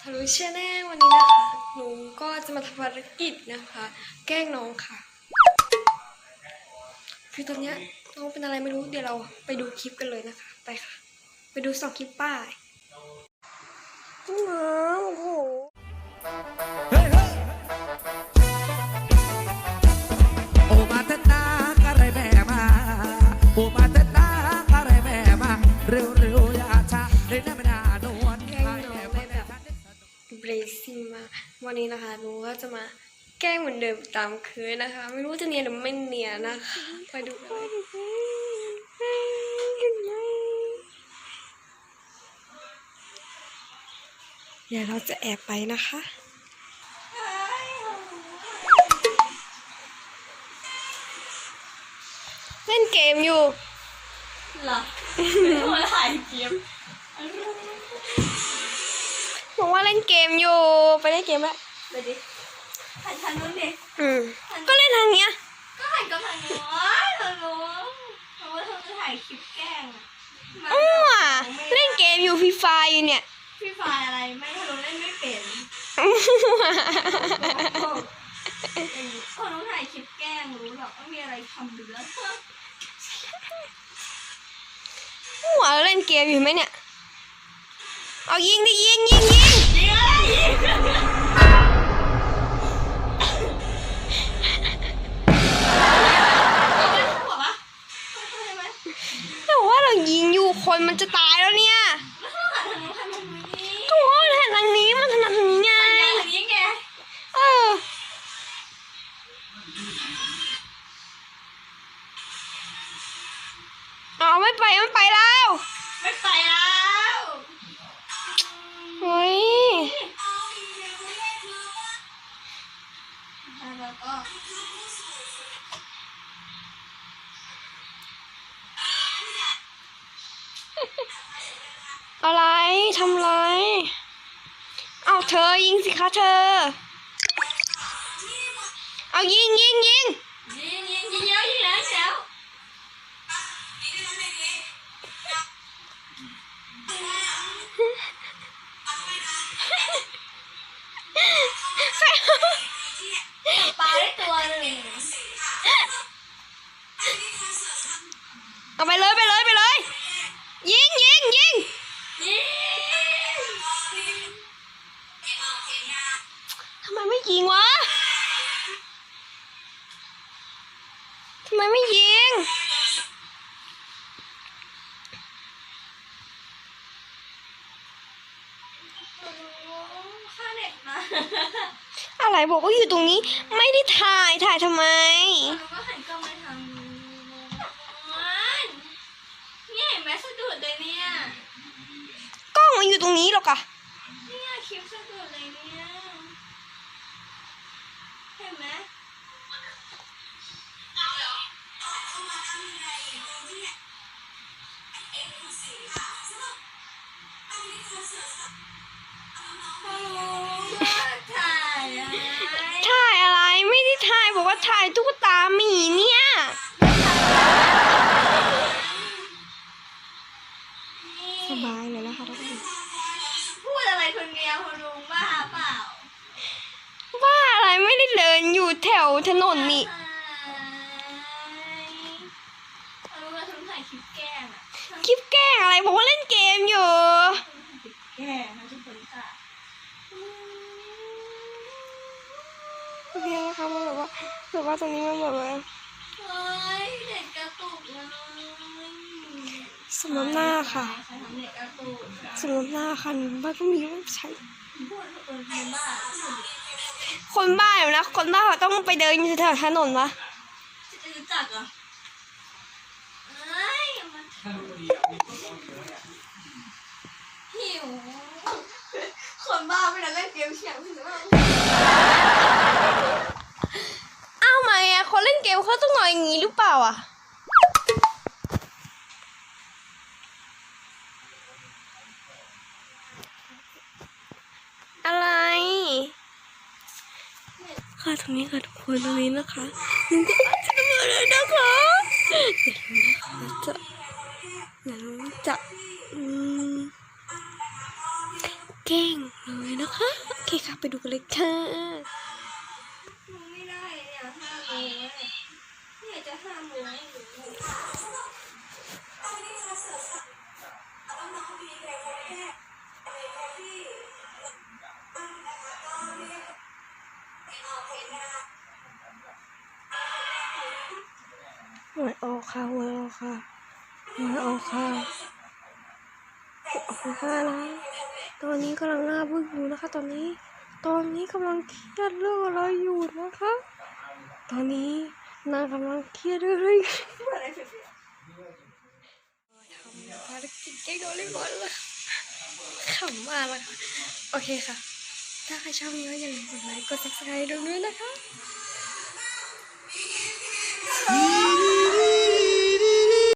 ทะลุชแน่วันนี้นะคะ หนูก็จะมาทำภารกิจนะคะ แกล้งน้องค่ะ คือตอนนี้น้องเป็นอะไรไม่รู้เดี๋ยวเราไปดูคลิปกันเลยนะคะ ไปค่ะ ไปดูสองคลิปป้าย วันนี้นะคะหนูก็จะมาแกล้งเหมือนเดิมตามเคยนะคะ ไม่รู้จะเนียนหรือไม่เนียนนะคะ ไปดูกันเลยเห็นไหมเดี๋ยวเราจะแอบไปนะคะเล่นเกมอยู่เหรอไม่มาถ่ายเกมบอกว่าเล่นเกมอยู่ ไปเล่นเกมแล้วไปดิถ่ายทางนู้นดิอืมก็เล่นทางเนี้ย ก็ถ่ายกับทางนู้นทางนู้นเพราะว่าเธอจะถ่ายคลิปแกล้งอะมาอ้วเล่นเกมอยู่ฟรีไฟอยู่เนี่ย พี่ไฟล์อะไรไม่ทะลุเล่นไม่เป็นคนต้องถ่ายคลิปแกล้งรู้หรอกว่ามีอะไรทำอยู่แล้ว หัวเราเล่นเกมอยู่ไหมเนี่ย เอา ยิงดิยิงยิงยิงยิงอะไรยิงเอาไปเข้าหัวปะเข้าใช่ไหมแต่ว่าเรายิงอยู่คนมันจะตายแล้วเนี่ยแล้วเข้าหาทางนู้นทางนู้นนี่ทุกคนหันทางนี้มันถนัดทางนี้ไงทางนี้ไงเออเอาไม่ไปไม่ไปแล้ว ไม่ไปแล้ว ฮ้ยแล้วก็อะไรทำไรเอาเธอยิงสิคะเธอ เอายิงยิงยิงยิงยิงยิงแล้วยิงแล้วยิงแำไมไม่ยิงวะทำไมไม่ยิง ค่าเน็ตนะอะไรบอกว่าอยู่ตรงนี้ ไม่ได้ถ่ายถ่ายทำไมมันก็หันกล้องไปทาาถ่ายตุ๊กตาหมีเนี่ย สบายเลยนะคะทุกคนพูดอะไรคนเดียวคนลุงบ้าเปล่าว่าอะไรไม่ได้เดินอยู่แถวถนนนี่เอารู้ว่าฉันถ่ายคลิปแกล้งอะคลิปแกล้งอะไรบอกว่าเล่นเกมอยู่ แกล้งนะทุกคนค่ะ โอเค นะคะมันแบบว่าแบบว่าตรงนี้มันแบบว่าเฮ้ยเด็กกระตุกเลยสมน้ำหน้าค่ะใครทำเด็กกระตุกสมน้ำหน้าค่ะหนูบ้านก็มีใช้พูดเออคนบ้าคนบ้าอยู่นะคนบ้าเขาต้องไปเดินอยู่แถวถนนวะจะรู้จักเหรอเอ้ยมันหิวคนบ้าไม่ได้เล่นเกมเสียงถึงว่า อ้าวไหมอะคนเล่นเก มเขาต้องหน่อยอย่างนี้หรือเปล่าอะอะไรค่ะตรงนี้ค่ะทุกคนตรงนี้นะคะหนูก็อาจจะมาเลยนะคะเดี๋ยวนะคะจะเดี๋ยวจะอืมแกล้งเลยเลยนะคะ โอเคค่ะไปดูกันเลยค่ะ มึงไม่ได้เนี่ยห้าโมงแล้วเนี่ยเนี่ยจะ ห้าโมงแล้วอยู่หวยออกค่ะหวยออกค่ะหวยออกค่ะออกค่ะนะตอนนี้กำลังหน้าบึ้งอยู่นะคะ ตอนนี้ ตอนนี้กำลังเครียดเรื่องอะไรอยู่นะคะ ตอนนี้ นางกำลังเครียดเรื่อะไรอยู่ทำภารกิจเก้โดนเรียบอยแล้วขำมากเลยค่ะโอเคค่ะ ถ้าใครชอบนี้ก็อย่าลืมกดไลค์กดติดตามด้วยนะคะ